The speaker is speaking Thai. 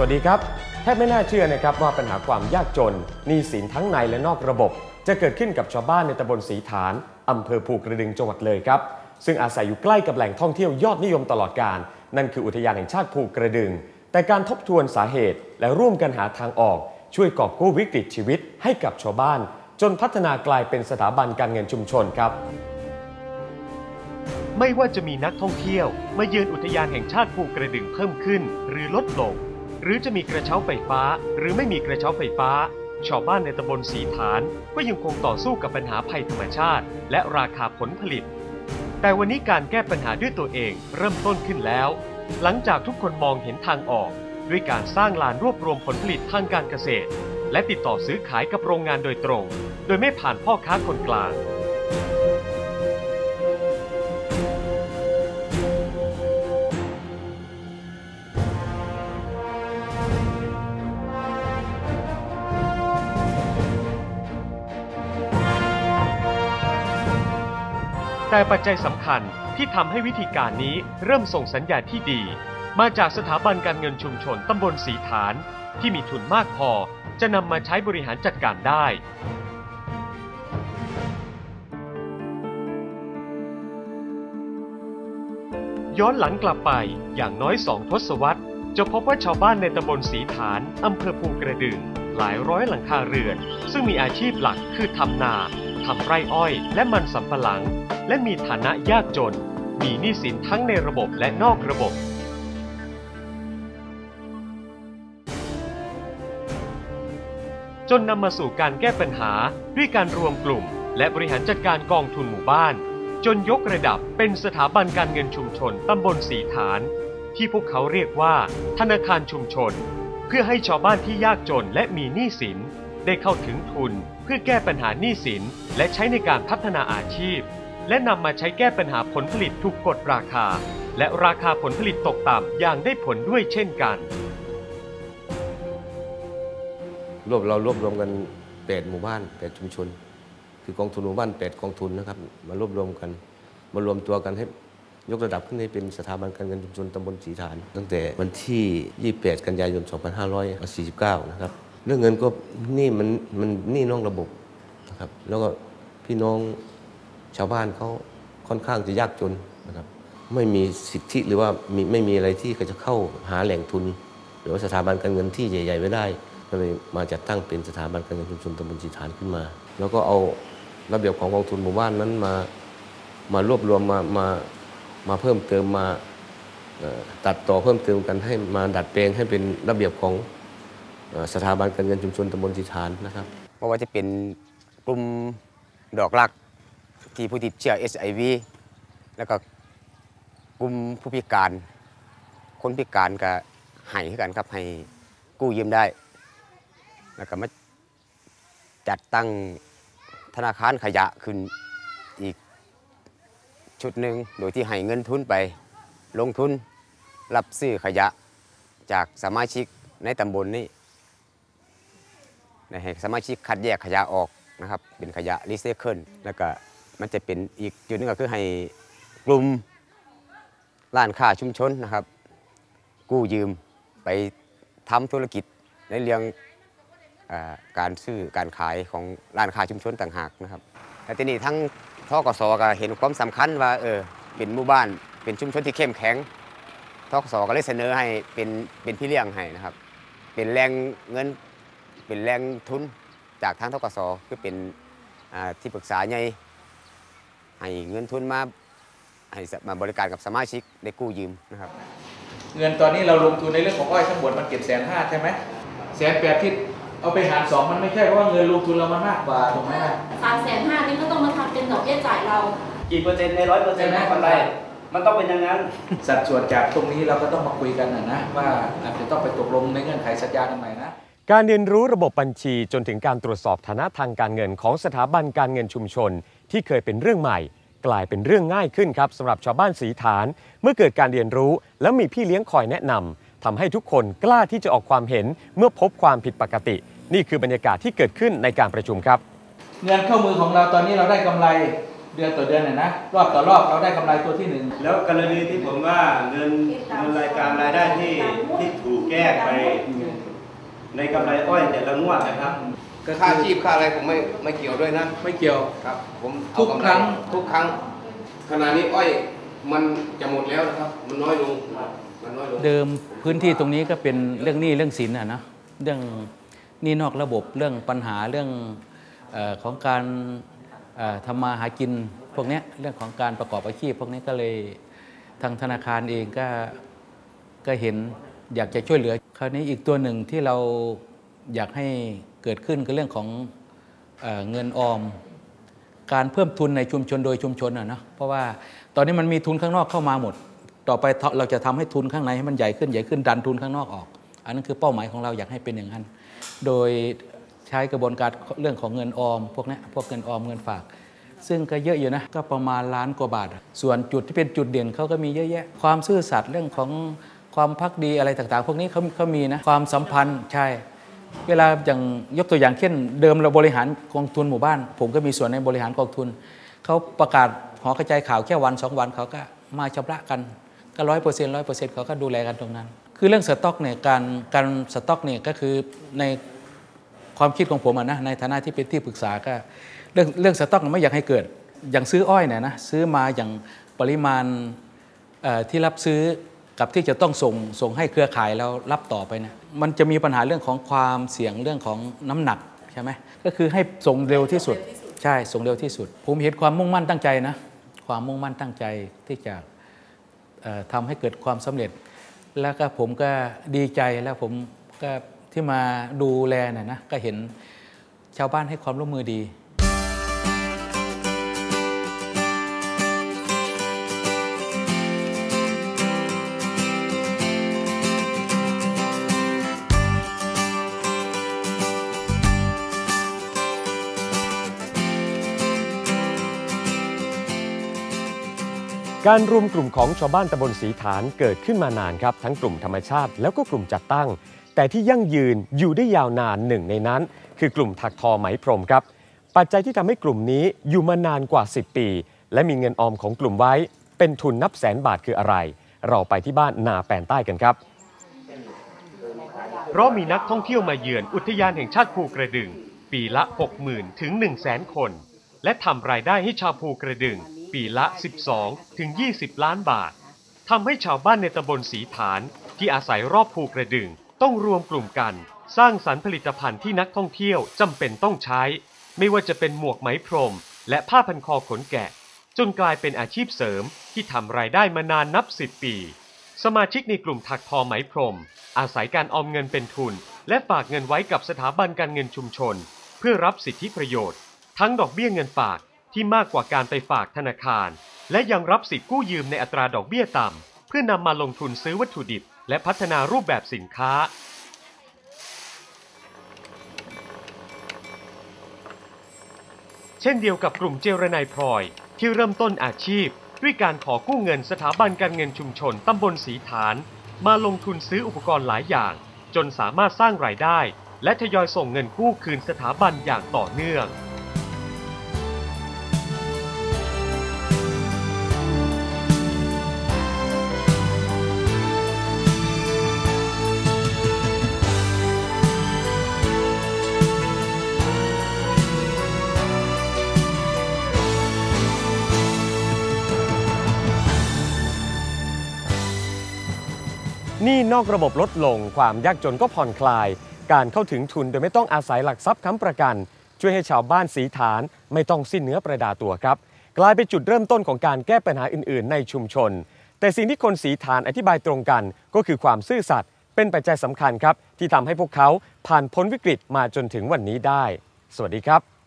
สวัสดีครับ แทบไม่น่าเชื่อนะครับว่าปัญหาความยากจนหนี้สินทั้งในและนอกระบบ จะเกิดขึ้นกับชาวบ้านในตำบลสีฐานอำเภอภูกระดึงจังหวัดเลยครับ ซึ่งอาศัยอยู่ใกล้กับแหล่งท่องเที่ยวยอดนิยมตลอดการ นั่นคืออุทยานแห่งชาติภูกระดึง แต่การทบทวนสาเหตุ และร่วมกันหาทางออก ช่วยกอบกู้วิกฤตชีวิตให้กับชาวบ้าน จนพัฒนากลายเป็นสถาบันการเงินชุมชนครับไม่ว่าจะมีนักท่องเที่ยวมาเยือนอุทยานแห่งชาติภูกระดึงเพิ่มขึ้น หรือลดลง หรือจะมีกระเช้าไฟฟ้า หรือไม่มีกระเช้าไฟฟ้า ชาวบ้านในตำบลสีฐานก็ยังคงต่อสู้กับปัญหาภัยธรรมชาติ และราคาผลผลิต แต่วันนี้การแก้ปัญหาด้วยตัวเองเริ่มต้นขึ้นแล้ว หลังจากทุกคนมองเห็นทางออก ด้วยการสร้างลานรวบรวมผลผลิตทางการเกษตร และติดต่อซื้อขายกับโรงงานโดยตรง โดยไม่ผ่านพ่อค้าคนกลาง แต่ปัจจัยสำคัญที่ทำให้วิธีการนี้เริ่มส่งสัญญาณที่ดี มาจากสถาบันการเงินชุมชนตำบลสีฐาน ที่มีทุนมากพอจะนำมาใช้บริหารจัดการได้ ย้อนหลังกลับไปอย่างน้อยสองทศวรรษ จะพบว่าชาวบ้านในตำบลสีฐานอำเภอภูกระดึง หลายร้อยหลังคาเรือน ซึ่งมีอาชีพหลักคือทำนาทำไร่อ้อย และมันสำปะหลัง และมีฐานะยากจน มีหนี้สินทั้งในระบบและนอกระบบ จนนำมาสู่การแก้ปัญหาด้วยการรวมกลุ่ม และบริหารจัดการกองทุนหมู่บ้าน จนยกระดับเป็นสถาบันการเงินชุมชนตำบลสีฐาน ที่พวกเขาเรียกว่า ธนาคารชุมชน เพื่อให้ชาวบ้านที่ยากจนและมีหนี้สิน ได้เข้าถึงทุนเพื่อแก้ปัญหาหนี้สิน และใช้ในการพัฒนาอาชีพ และนำมาใช้แก้ปัญหาผลผลิตถูกกดราคา และราคาผลผลิตตกต่ำอย่างได้ผลด้วยเช่นกัน รวบเรารวบรวมกันแปดหมู่บ้านแปดชุมชน คือกองทุนหมู่บ้านแปดกองทุนนะครับ มารวบรวมกัน มารวมตัวกันให้ ยกระดับขึ้นให้เป็นสถาบันการเงินชุมชนตำบลสีฐาน ตั้งแต่วันที่ 28 กันยายน 2549 นะครับ เรื่องเงินก็นี่มันมันนี่นอกระบบนะครับแล้วก็พี่น้องชาวบ้านเขาค่อนข้างจะยากจนนะครับไม่มีสิทธิหรือว่ามีไม่มีอะไรที่เขาจะเข้าหาแหล่งทุน หรือว่าสถาบันการเงินที่ใหญ่ ๆ ไว้ได้ก็เลยมาจัดตั้งเป็นสถาบันการเงินชุมชนตำบลสีฐานขึ้นมา แล้วก็เอาระเบียบของกองทุนหมู่บ้านนั้นมามารวบรวมมามาม มาเพิ่มเติมมาตัดต่อเพิ่มเติมกันให้มาดัดแปลงให้เป็นระเบียบของสถาบันการเงินชุมชนตำบลสีฐานนะครับเพราะว่าจะเป็นกลุ่มดอกรักที่ผู้ติดเชื้อ HIV แล้วก็กลุ่มผู้พิการ คนพิการก็ให้กันครับให้กู้ยืมได้ แล้วก็มาจัดตั้งธนาคารขยะขึ้นอีก ชุดหนึ่งโดยที่ให้เงินทุนไป ลงทุนรับซื้อขยะจากสมาชิกในตำบลนี้นะให้สมาชิกคัดแยกขยะออกนะครับ เป็นขยะรีไซเคิลแล้วก็มันจะเป็นอีกจุดหนึงก็คือให้กลุ่มร้านค้าชุมชนนะครับ กู้ยืมไปทำธุรกิจในเรื่องอการซื้อการขายของร้านค้าชุมชนต่างหากนะครับแต่ทีนี้ทั้ง ทกสก็เห็นความสำคัญว่าเออเป็นหมู่บ้านเป็นชุมชนที่เข้มแข็งทกสก็เลยเสนอให้เป็นเป็นพี่เลี้ยงให้นะครับ เป็นแรงเงินเป็นแรงทุนจากทางทกสคือเป็นที่ปรึกษาใหญ่ให้เงินทุนมาให้มาบริการกับสมาชิกได้กู้ยืมนะครับ เงินตอนนี้เราลงทุนในเรื่องของอ้อยทั้งหมดมันเก็บแสนห้าใช่ไหมแสนแปดที่ เอาไปหารสองมันไม่ใช่เพราะว่าเงินลงทุนเรามันมากกว่าถูกไหมล่ะสามแสนห้านี่ก็ต้องมาทำเป็นดอกเบี้ยจ่ายเรา กี่เปอร์เซ็นต์ในร้อยเปอร์เซ็นต์ของกำไรมันต้องเป็นอย่างนั้น สัดส่วนจากตรงนี้เราก็ต้องมาคุยกันนะนะว่าอาจจะต้องไปตกลงในเงื่อนไขสัญญากันใหม่นะการเรียนรู้ระบบบัญชีจนถึงการตรวจสอบฐานะทางการเงินของสถาบันการเงินชุมชน ที่เคยเป็นเรื่องใหม่ กลายเป็นเรื่องง่ายขึ้นครับสำหรับชาวบ้านสีฐาน เมื่อเกิดการเรียนรู้ แล้วมีพี่เลี้ยงคอยแนะนำ ทำให้ทุกคนกล้าที่จะออกความเห็นเมื่อพบความผิดปกติ นี่คือบรรยากาศที่เกิดขึ้นในการประชุมครับ เงินเข้ามือของเราตอนนี้เราได้กำไรเดือนต่อเดือนน่ะนะรอบต่อรอบเราได้กำไรตัวที่หนึ่งแล้วกรณีที่ผมว่าเงินเงินรายการรายได้ที่ที่ถูกแยกไป ในกำไรอ้อยแต่ละงวดนะครับค่าชีพค่าอะไรผมไม่ไม่เกี่ยวด้วยนะ ไม่เกี่ยวครับ ผมทุกครั้งทุกครั้งขณะนี้อ้อยมันจะหมดแล้วนะครับ มันน้อยลงมันน้อยลง เดิมพื้นที่ตรงนี้ก็เป็นเรื่องหนี้เรื่องสินอะนะเรื่องหนี้นอกระบบเรื่องปัญหาเรื่องอของการเอ่อทำมาหากินพวกนี้เรื่องของการประกอบอาชีพ พวกนี้ก็เลยทางธนาคารเองก็ก็เห็นอยากจะช่วยเหลือ คราวนี้อีกตัวหนึ่งที่เราอยากให้เกิดขึ้นก็เรื่องของเอเงินออม การเพิ่มทุนในชุมชนโดยชุมชนอะนะเพราะว่าตอนนี้มันมีทุนข้างนอกเข้ามาหมด ต่อไปเราจะทำให้ทุนข้างในให้มันใหญ่ขึ้นใหญ่ขึ้นดันทุนข้างนอกออก อันนั้นคือเป้าหมายของเราอยากให้เป็นอย่างนั้น โดยใช้กระบวนการเรื่องของเงินออม พวกนี้พวกเงินออมเงินฝาก ซึ่งก็เยอะอยู่นะก็ประมาณล้านกว่าบาท ส่วนจุดที่เป็นจุดเด่นเขาก็มีเยอะแยะ ความซื่อสัตย์เรื่องของความพักดีอะไรต่างๆ พวกนี้เขาเขามีนะความสัมพันธ์ใช่เวลาอย่างยกตัวอย่างเช่น เดิมเราบริหารกองทุนหมู่บ้าน ผมก็มีส่วนในบริหารกองทุนเขาประกาศหอกระจายข่าวแค่วันสองวันเขาก็มาชำระกัน ก็ร้อยเปอร์เซ็นต์ร้อยเปอร์เซ็นต์เขาก็ดูแลกันตรงนั้น คือเรื่องสต็อกเนี่ยการการสต็อกเนี่ยก็คือในความคิดของผมอะนะในฐานะที่เป็นที่ปรึกษาก็เรื่องเรื่องสต็อกไม่อยากให้เกิด อย่างซื้ออ้อยเนี่ยนะซื้อมาอย่างปริมาณที่รับซื้อกับที่จะต้องส่งส่งให้เครือข่ายแล้วรับต่อไปนี่ยมันจะมีปัญหาเรื่องของความเสี่ยงเรื่องของน้ำหนักใช่ไหมก็คือให้ส่งเร็วที่สุด ใช่ส่งเร็วที่สุด ผมเห็นความมุ่งมั่นตั้งใจนะความมุ่งมั่นตั้งใจที่จะ ทำให้เกิดความสำเร็จ แล้วก็ผมก็ดีใจแล้วผมก็ที่มาดูแลน่ะนะก็เห็นชาวบ้านให้ความร่วมมือดี การรวมกลุ่มของชาวบ้านตำบลสีฐานเกิดขึ้นมานานครับ ทั้งกลุ่มธรรมชาติแล้วก็กลุ่มจัดตั้ง แต่ที่ยั่งยืนอยู่ได้ยาวนานหนึ่งในนั้น คือกลุ่มถักทอไหมพรมครับ ปัจจัยที่ทำให้กลุ่มนี้อยู่มานานกว่า 10 ปี และมีเงินออมของกลุ่มไว้ เป็นทุนนับแสนบาทคืออะไร เราไปที่บ้านนาแปนใต้กันครับ เพราะมีนักท่องเที่ยวมาเยือนอุทยานแห่งชาติภูกระดึง ปีละ 60,000 ถึง 1,000 0 คน และทำรายได้ให้ชาวภูกระดึง ปีละ 12 ถึง 20 ล้านบาททำให้ชาวบ้านในตำบลสีฐานที่อาศัยรอบภูกระดึง ต้องรวมกลุ่มกัน สร้างสรรค์ผลิตภัณฑ์ที่นักท่องเที่ยวจำเป็นต้องใช้ ไม่ว่าจะเป็นหมวกไหมพรม และผ้าพันคอขนแกะ จนกลายเป็นอาชีพเสริมที่ทำรายได้มานานนับ10ปี สมาชิกในกลุ่มถักทอไหมพรม อาศัยการออมเงินเป็นทุน และฝากเงินไว้กับสถาบันการเงินชุมชน เพื่อรับสิทธิประโยชน์ ทั้งดอกเบี้ยเงินฝาก ที่มากกว่าการไปฝากธนาคาร และยังรับสิทธิ์กู้ยืมในอัตราดอกเบี้ยต่ำ เพื่อนำมาลงทุนซื้อวัตถุดิบ และพัฒนารูปแบบสินค้า เช่นเดียวกับกลุ่มเจรนายพลอย ที่เริ่มต้นอาชีพ ด้วยการขอกู้เงินสถาบันการเงินชุมชนตำบลสีฐาน มาลงทุนซื้ออุปกรณ์หลายอย่าง จนสามารถสร้างรายได้ และทยอยส่งเงินกู้คืนสถาบันอย่างต่อเนื่อง นี้นอกระบบลดลง ความยากจนก็ผ่อนคลาย การเข้าถึงทุนโดยไม่ต้องอาศัยหลักทรัพย์ค้ำประกัน ช่วยให้ชาวบ้านสีฐานไม่ต้องสิ้นเนื้อประดาตัวครับ กลายเป็นจุดเริ่มต้นของการแก้ปัญหาอื่น ๆ ในชุมชน แต่สิ่งที่คนสีฐานอธิบายตรงกัน ก็คือความซื่อสัตย์เป็นปัจจัยสำคัญครับที่ทำให้พวกเขาผ่านพ้นวิกฤตมาจนถึงวันนี้ได้ สวัสดีครับ